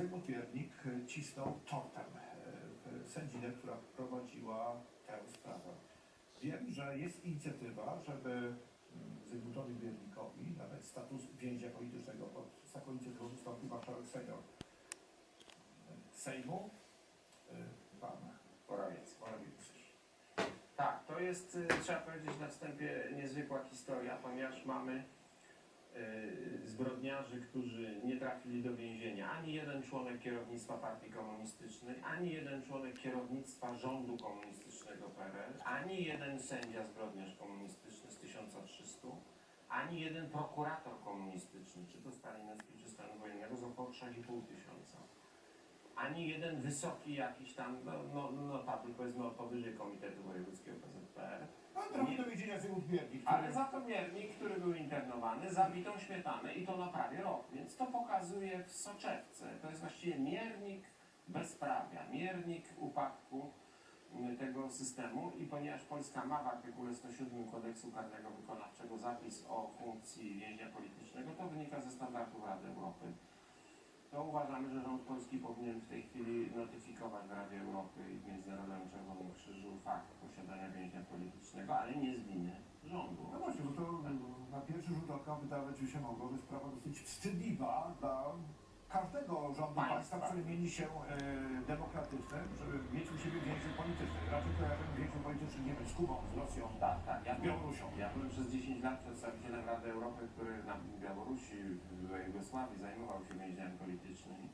Zygmunt Wiernik e, cisnął tortem e, sędzinę, która prowadziła tę sprawę. Wiem, że jest inicjatywa, żeby mm, Zygmuntowi Wiernikowi nadać status więźnia politycznego. Pod taką inicjatywą wystąpił marszałek senior Sejmu, e, pan Morawiecki. Morawiecki. Tak, to jest, y, trzeba powiedzieć na wstępie, niezwykła historia, ponieważ mamy zbrodniarzy, którzy nie trafili do więzienia. Ani jeden członek kierownictwa partii komunistycznej, ani jeden członek kierownictwa rządu komunistycznego PRL, ani jeden sędzia zbrodniarz komunistyczny z 1300, ani jeden prokurator komunistyczny, czy to stalinowski, czy stanu wojennego, z około 3,5 tysiąca. Ani jeden wysoki jakiś tam, no, no, notably powiedzmy od powyżej Komitetu Wojewódzkiego PZPR, No, trafił do więzienia Zygmunt Wiernik, ale za to miernik, który był internowany, zabitą śmietanę i to na prawie rok. Więc to pokazuje w soczewce. To jest właściwie miernik bezprawia, miernik upadku mm, tego systemu i ponieważ Polska ma w artykule 107 kodeksu karnego wykonawczego zapis o funkcji więźnia politycznego, to wynika ze standardów Rady Europy. To uważamy, że rząd polski powinien w tej chwili notyfikować w Radzie Europy i w Międzynarodowym Czerwonym Krzyżu fakt posiadania więźnia politycznego, ale nie z winy rządu. No właśnie, bo to na pierwszy rzut oka wydawać by się mogło, że sprawa dosyć wstydliwa dla każdego rządu Państwa. który mieni się e, demokratycznym, żeby mieć u siebie więźniów politycznych. Raczej kojarzymy więźniów politycznych, nie wiem, z Kubą, z Rosją, Tak, tak. Ja z byłem, Białorusią. ja byłem przez 10 lat przedstawicielem Rady Europy, który na Białorusi, w Jugosławii zajmował się więźniami politycznymi.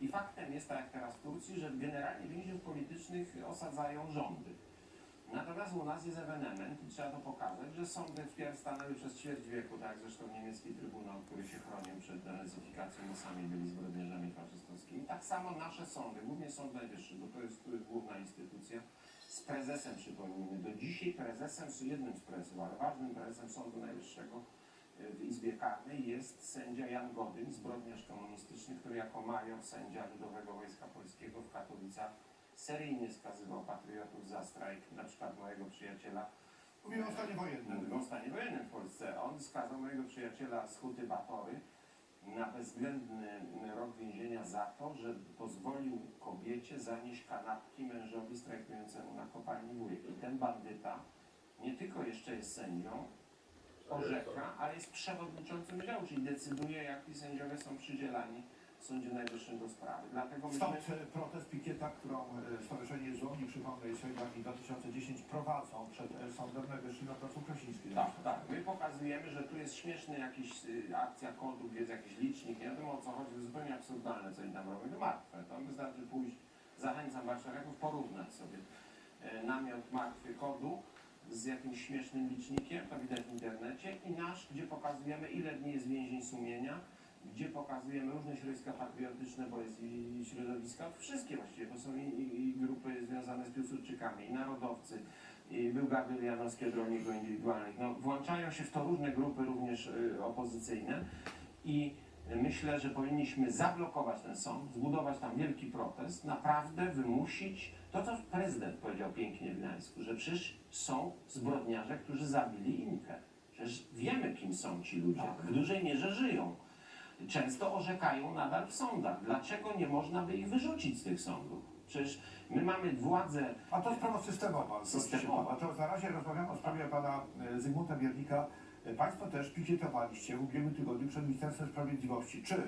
I faktem jest, tak jak teraz w Turcji, że generalnie więźniów politycznych osadzają rządy. Natomiast u nas jest ewenement i trzeba to pokazać, że sądy stanęły przez ćwierć wieku, tak zresztą niemiecki trybunał, który się chronił przed denazyfikacją, bo sami byli zbrodniarzami faszystowskimi. Tak samo nasze sądy, głównie Sąd Najwyższy, bo to jest, główna instytucja, z prezesem przypomnijmy. Do dzisiaj prezesem, z jednym z prezesów, ale ważnym prezesem Sądu Najwyższego y, w Izbie Karnej jest sędzia Jan Godyn, zbrodniarz komunistyczny, który jako major sędzia Ludowego Wojska Polskiego w Katowicach seryjnie skazywał patriotów za strajk, na przykład mojego przyjaciela Mówimy o stanie wojennym. Mówimy o stanie wojennym w Polsce. On skazał mojego przyjaciela z Huty Batory na bezwzględny rok więzienia za to, że pozwolił kobiecie zanieść kanapki mężowi strajkującemu na kopalni Wujek. I ten bandyta nie tylko jeszcze jest sędzią, orzeka, ale jest przewodniczącym działu, czyli decyduje, jaki sędziowie są przydzielani w Sądzie Najwyższym do sprawy. Dlatego myśmy... Stąd e, protest pikieta, którą e, Stowarzyszenie Złomni, przypomnę, i Solidarni 2010 prowadzą przed e, Sądem Najwyższym na placu Krasińskim. Tak, tak. My pokazujemy, że tu jest śmieszny jakiś y, akcja kodu, gdzie jest jakiś licznik, nie wiadomo o co chodzi, to jest zupełnie absurdalne, co oni tam robią, to martwe. To wystarczy pójść, zachęcam warszawiaków, porównać sobie namiot martwy kodu z jakimś śmiesznym licznikiem, to widać w internecie, i nasz, gdzie pokazujemy ile dni jest więzień sumienia, gdzie pokazujemy różne środowiska patriotyczne, bo jest i środowiska, wszystkie właściwie, bo są i, i, grupy związane z Piłsudczykami, i narodowcy, i był Gabriel Janowski od rolników indywidualnych. No, włączają się w to różne grupy, również y, opozycyjne i myślę, że powinniśmy zablokować ten sąd, zbudować tam wielki protest, naprawdę wymusić to, co prezydent powiedział pięknie w Gdańsku, że przecież są zbrodniarze, którzy zabili Inkę. Przecież wiemy, kim są ci ludzie, Tak. w dużej mierze żyją. Często orzekają nadal w sądach. Dlaczego nie można by ich wyrzucić z tych sądów? Przecież my mamy władzę A to sprawa systemowa. Systemowa. To na razie rozmawiamy o sprawie pana e, Zygmunta Wiernika. E, Państwo też pikietowaliście w ubiegłym tygodniu przed Ministerstwem Sprawiedliwości. Czy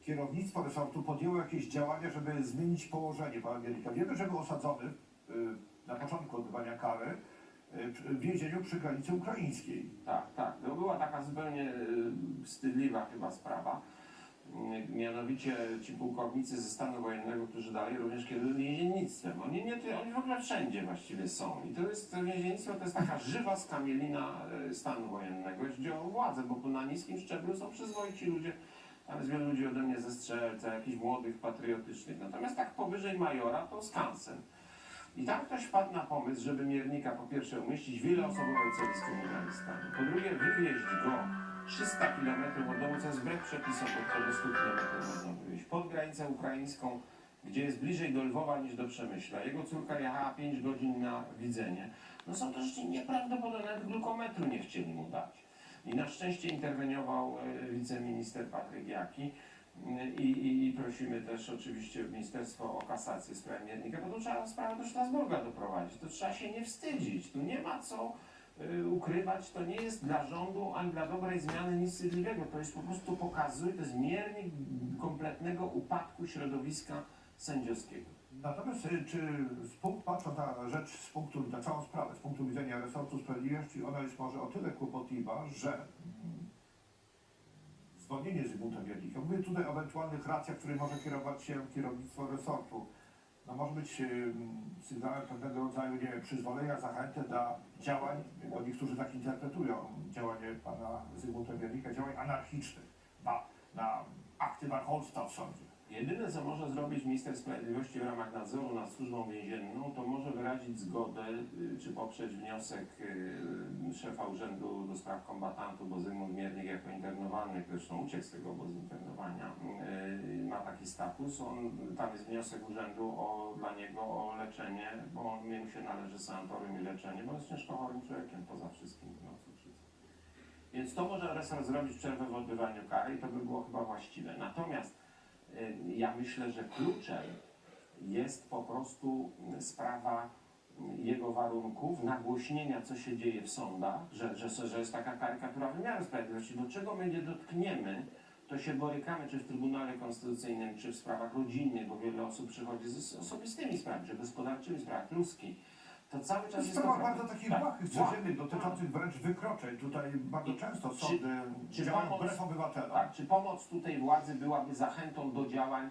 kierownictwo resortu podjęło jakieś działania, żeby zmienić położenie pana Wiernika? Wiemy, że był osadzony e, na początku odbywania kary w więzieniu przy granicy ukraińskiej. Tak, tak. To była taka zupełnie y, wstydliwa chyba sprawa. Y, Mianowicie ci pułkownicy ze stanu wojennego, którzy dalej również kierują więziennictwem. Oni, nie, oni w ogóle wszędzie właściwie są. I to jest to więziennictwo to jest taka żywa skamielina stanu wojennego, jeśli chodzi o władzę, bo tu na niskim szczeblu są przyzwoici ludzie. Tam jest wielu ludzi ode mnie ze strzelca, jakichś młodych, patriotycznych. Natomiast tak powyżej majora to skansen. I tam ktoś wpadł na pomysł, żeby miernika po pierwsze umieścić w wieloosobowym celisku w Afganistanie, po drugie wywieźć go 300 km od domu, co jest wbrew przepisom, bo to do 100 km można wywieźć, pod granicę ukraińską, gdzie jest bliżej do Lwowa niż do Przemyśla. Jego córka jechała 5 godzin na widzenie. No są to rzeczy nieprawdopodobne, nawet glukometru nie chcieli mu dać. I na szczęście interweniował e, wiceminister Patryk Jaki, I, i, I prosimy też oczywiście Ministerstwo o kasację w sprawie miernika, bo to trzeba sprawę do Strasburga doprowadzić. To trzeba się nie wstydzić. Tu nie ma co y, ukrywać. To nie jest dla rządu ani dla dobrej zmiany nic wstydliwego. To jest po prostu pokazuje, to jest miernik kompletnego upadku środowiska sędziowskiego. Natomiast y, czy z punktu, patrząc na rzecz z punktu, na całą sprawę, z punktu widzenia resortu sprawiedliwości, ona jest może o tyle kłopotliwa, że zwolnienie Zygmunta Wiernika, mówię tutaj o ewentualnych racjach, które może kierować się kierownictwo resortu, no może być sygnałem pewnego rodzaju, nie przyzwolenia, zachęty dla działań, bo niektórzy tak interpretują działanie pana Zygmunta Wiernika, działań anarchicznych na, na akty warholstwa w sądzie. Jedyne, co może zrobić minister sprawiedliwości w ramach nadzoru nad służbą więzienną, to może wyrazić zgodę, y, czy poprzeć wniosek y, szefa Urzędu do Spraw Kombatantów, bo Zygmunt Miernik jako internowany, zresztą uciekł z tego obozu internowania, y, ma taki status. On, tam jest wniosek urzędu o, dla niego o leczenie, bo on, jemu się należy sanatorium i leczenie, bo jest ciężko chorym człowiekiem poza wszystkim. No. Więc to może resort zrobić przerwę w odbywaniu kary i to by było chyba właściwe. Natomiast ja myślę, że kluczem jest po prostu sprawa jego warunków, nagłośnienia, co się dzieje w sądach, że, że, że jest taka karykatura wymiaru sprawiedliwości. Do czego my nie dotkniemy, to się borykamy, czy w Trybunale Konstytucyjnym, czy w sprawach rodzinnych, bo wiele osób przychodzi z osobistymi sprawami, czy gospodarczymi sprawami, kluski. To cały czas jest sprawa bardzo takich tak, błahych, błah. codziennych, dotyczących wręcz wykroczeń. Tutaj bardzo I często czy- sądy czy działają pomoc- wbrew obywatelom. Tak, czy pomoc tutaj władzy byłaby zachętą do działań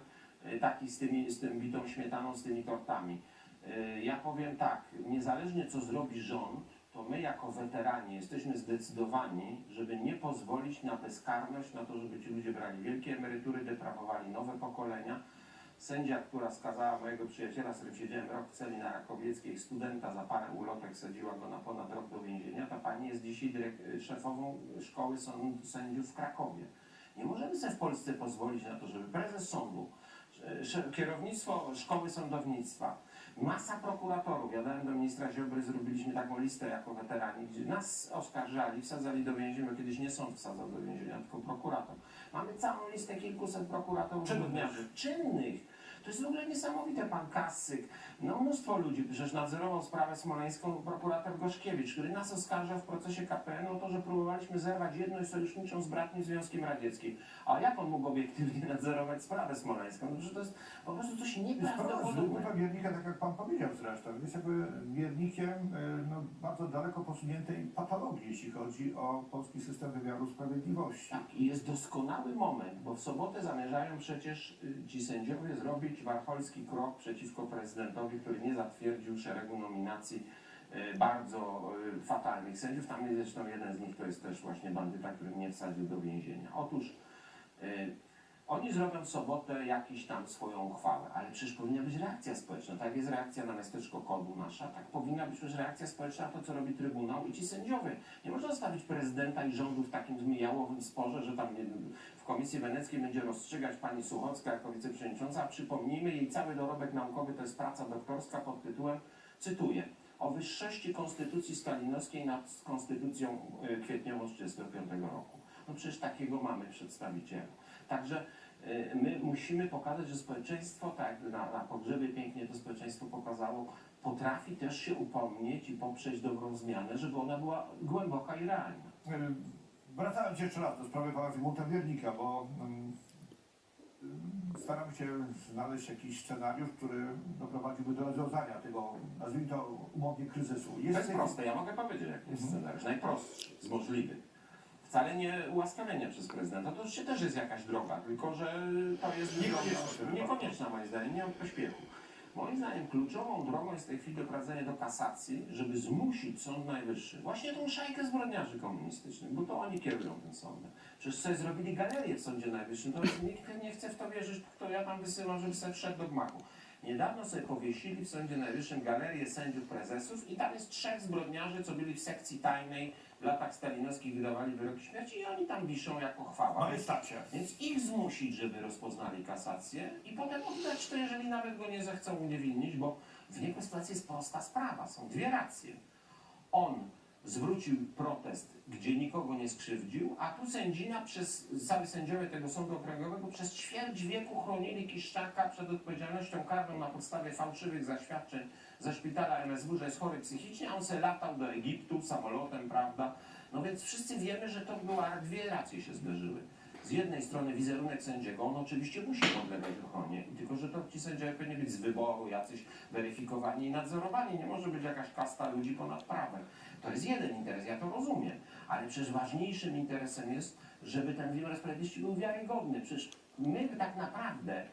y, takich z, tymi, z tym bitą śmietaną, z tymi tortami? Y, Ja powiem tak, niezależnie co zrobi rząd, to my jako weterani jesteśmy zdecydowani, żeby nie pozwolić na bezkarność, na to, żeby ci ludzie brali wielkie emerytury, deprawowali nowe pokolenia. Sędzia, która skazała mojego przyjaciela, z którym siedziałem rok w celi na Rakowieckiej, studenta za parę ulotek sadziła go na ponad rok do więzienia, ta pani jest dzisiaj dyrek- szefową szkoły sądu sędziów w Krakowie. Nie możemy sobie w Polsce pozwolić na to, żeby prezes sądu, sze- kierownictwo szkoły sądownictwa, masa prokuratorów, ja dałem do ministra Ziobry, zrobiliśmy taką listę jako weterani, gdzie nas oskarżali, wsadzali do więzienia, bo kiedyś nie sąd wsadzał do więzienia, tylko prokurator. Mamy całą listę kilkuset prokuratorów Czynnych. czynnych. To jest w ogóle niesamowite, pan Kassyk, no mnóstwo ludzi, przecież nadzorował sprawę smoleńską prokurator Gorzkiewicz, który nas oskarża w procesie KPN o to, że próbowaliśmy zerwać jedność sojuszniczą z bratnim Związkiem Radzieckim. A jak on mógł obiektywnie nadzorować sprawę smoleńską? No, że to jest po prostu coś Sprawa nieprawdopodobnego. Zygmunta Miernika, tak jak Pan powiedział zresztą, jest jakby miernikiem e, no, bardzo daleko posuniętej patologii, jeśli chodzi o polski system wymiaru sprawiedliwości. Tak, i jest doskonały moment, bo w sobotę zamierzają przecież y, ci sędziowie zrobić warcholski krok przeciwko prezydentowi, który nie zatwierdził szeregu nominacji y, bardzo y, fatalnych sędziów. Tam jest zresztą jeden z nich, to jest też właśnie bandyta, który mnie wsadził do więzienia. Otóż y, oni zrobią w sobotę jakiś tam swoją uchwałę, ale przecież powinna być reakcja społeczna. Tak jest reakcja na miasteczko kodu nasza, tak powinna być też reakcja społeczna na to, co robi Trybunał i ci sędziowie. Nie można zostawić prezydenta i rządu w takim jałowym sporze, że tam w Komisji Weneckiej będzie rozstrzygać pani Suchocka jako wiceprzewodnicząca, przypomnijmy, jej cały dorobek naukowy to jest praca doktorska pod tytułem, cytuję, o wyższości konstytucji stalinowskiej nad konstytucją y, kwietniową z 1935 roku. No przecież takiego mamy przedstawiciela. Także y, my musimy pokazać, że społeczeństwo, tak jak na, na pogrzebie pięknie to społeczeństwo pokazało, potrafi też się upomnieć i poprzeć dobrą zmianę, żeby ona była głęboka i realna. E, Wracając jeszcze raz do sprawy pana Zygmunta Miernika, bo mm, staram się znaleźć jakiś scenariusz, który doprowadziłby do rozwiązania tego, nazwijmy to umownie, kryzysu. To jest proste, ja mogę powiedzieć, jaki jest Mhm. scenariusz. Najprostszy z możliwych. Wcale nie ułaskawienie przez prezydenta, to się też jest jakaś droga, tylko że to jest Niekonieczna. moim zdaniem, nie o pośpiechu. Moim zdaniem kluczową drogą jest w tej chwili doprowadzenie do kasacji, żeby zmusić Sąd Najwyższy, właśnie tą szajkę zbrodniarzy komunistycznych, bo to oni kierują tym sądem. Przecież sobie zrobili galerię w Sądzie Najwyższym, to nikt nie chce w to wierzyć, kto ja tam wysyłam, żeby sobie wszedł do gmachu. Niedawno sobie powiesili w Sądzie Najwyższym galerię sędziów prezesów i tam jest trzech zbrodniarzy, co byli w sekcji tajnej w latach stalinowskich, wydawali wyroki śmierci i oni tam wiszą jako chwała. Majestacie. Więc ich zmusić, żeby rozpoznali kasację i potem oddać to, jeżeli nawet go nie zechcą uniewinnić, bo w niego sytuacji jest prosta sprawa. Są dwie racje. On zwrócił protest, gdzie nikogo nie skrzywdził, a tu sędzina przez, cały sędziowie tego sądu okręgowego przez ćwierć wieku chronili Kiszczaka przed odpowiedzialnością karną na podstawie fałszywych zaświadczeń ze szpitala MSW, że jest chory psychicznie, a on se latał do Egiptu samolotem, prawda? No więc wszyscy wiemy, że to była, dwie racje się zderzyły. Z jednej strony wizerunek sędziego, on oczywiście musi podlegać ochronie, tylko że to ci sędziowie powinni być z wyboru, jacyś weryfikowani i nadzorowani. Nie może być jakaś kasta ludzi ponad prawem. To jest jeden interes, ja to rozumiem, ale przecież ważniejszym interesem jest, żeby ten wymiar sprawiedliwości był wiarygodny. Przecież my tak naprawdę,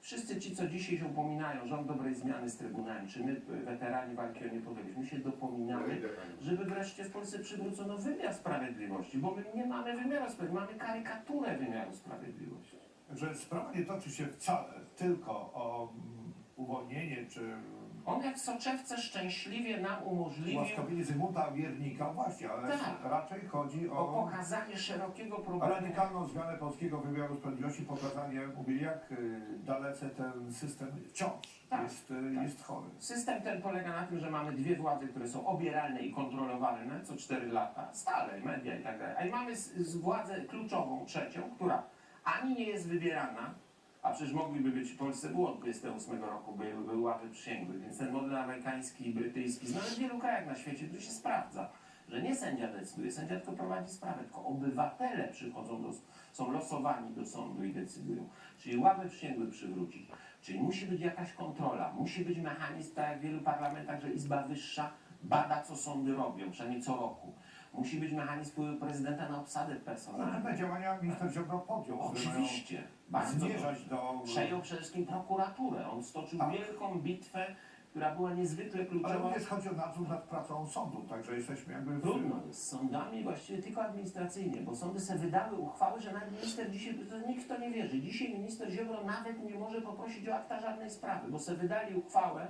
wszyscy ci, co dzisiaj się upominają, rząd dobrej zmiany z Trybunałem, czy my, weterani walki o niepodległość, my się dopominamy, żeby wreszcie w Polsce przywrócono wymiar sprawiedliwości, bo my nie mamy wymiaru sprawiedliwości, mamy karykaturę wymiaru sprawiedliwości. Że sprawa nie toczy się wcale tylko o mm, uwolnienie czy On jak w soczewce szczęśliwie nam umożliwił ułaskawienie Zygmunta Wiernika, właśnie, ale Tak. raczej chodzi o o pokazanie szerokiego problemu. radykalną zmianę polskiego wymiaru sprawiedliwości, pokazanie, mówię, jak y, dalece ten system wciąż Tak, jest, y, tak. jest chory. System ten polega na tym, że mamy dwie władze, które są obieralne i kontrolowalne co 4 lata, stale, media i tak dalej. A i mamy z, z władzę kluczową, trzecią, która ani nie jest wybierana, a przecież mogliby być w Polsce było od 28 roku, były, ławy przysięgłych, więc ten model amerykański i brytyjski, znany w wielu krajach na świecie, który się sprawdza, że nie sędzia decyduje, sędzia tylko prowadzi sprawę, tylko obywatele przychodzą do, są losowani do sądu i decydują. Czyli ławę przysięgłych przywrócić. Czyli musi być jakaś kontrola, musi być mechanizm, tak jak w wielu parlamentach, że Izba Wyższa bada, co sądy robią, przynajmniej co roku. Musi być mechanizm wpływu prezydenta na obsadę Ale personalną. te działania minister Ziobro podjął, które mają Oczywiście, bardzo dobrze. zmierzać do... Przejął przede wszystkim prokuraturę. On stoczył Tak. wielką bitwę, która była niezwykle Ale kluczowa. również chodzi o nadzór nad pracą sądu, także jesteśmy jakby w... Trudno jest z sądami właściwie tylko administracyjnie, bo sądy sobie wydały uchwały, że nawet minister dzisiaj, to nikt w to nie wierzy. Dzisiaj minister Ziobro nawet nie może poprosić o akta żadnej sprawy, bo sobie wydali uchwałę,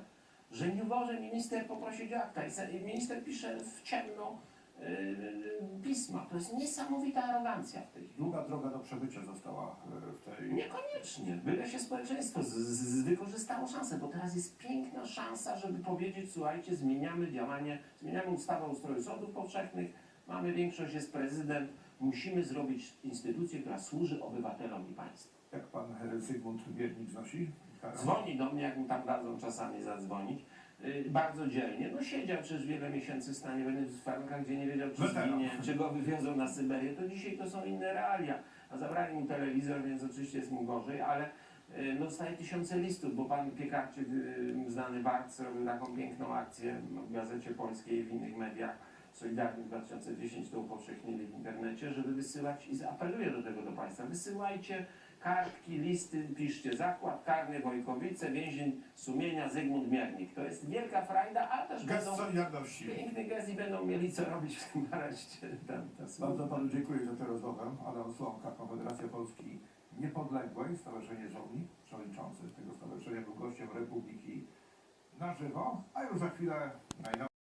że nie może minister poprosić o akta. I se- i minister pisze w ciemno yy, pisma. To jest niesamowita arogancja w tej chwili. Długa droga do przebycia została e, w tej... Niekoniecznie. Byle się społeczeństwo z, z, wykorzystało szansę, bo teraz jest piękna szansa, żeby powiedzieć, słuchajcie, zmieniamy działanie, zmieniamy ustawę o ustroju sądów powszechnych, mamy większość, jest prezydent, musimy zrobić instytucję, która służy obywatelom i państwu. Jak pan Zygmunt Wiernik znosi? Dzwoni do mnie, jak mu tam dadzą czasami zadzwonić. Yy, bardzo dzielnie. No siedział przecież wiele miesięcy w stanie w warunkach, gdzie nie wiedział, czy Weteran. zginie, czy go wywiozą na Syberię. To dzisiaj to są inne realia. A zabrali mu telewizor, więc oczywiście jest mu gorzej, ale yy, no, dostaje tysiące listów, bo pan Piekarczyk, yy, znany Barc, robił taką piękną akcję w Gazecie Polskiej i w innych mediach. Solidarni 2010 to upowszechnili w internecie, żeby wysyłać i apeluję do tego do Państwa, wysyłajcie kartki, listy, piszcie zakład karny Wojkowice, więzień sumienia Zygmunt Miernik. To jest wielka frajda, a też Gest będą Solidarności. piękny gest i będą mieli co robić w tym areszcie. Tam, Bardzo panu dziękuję za tę rozmowę. Adam Słomka, Konfederacja Polski Niepodległej, Stowarzyszenie Żołni, przewodniczący tego stowarzyszenia, był gościem Republiki na żywo, a już za chwilę najnowsze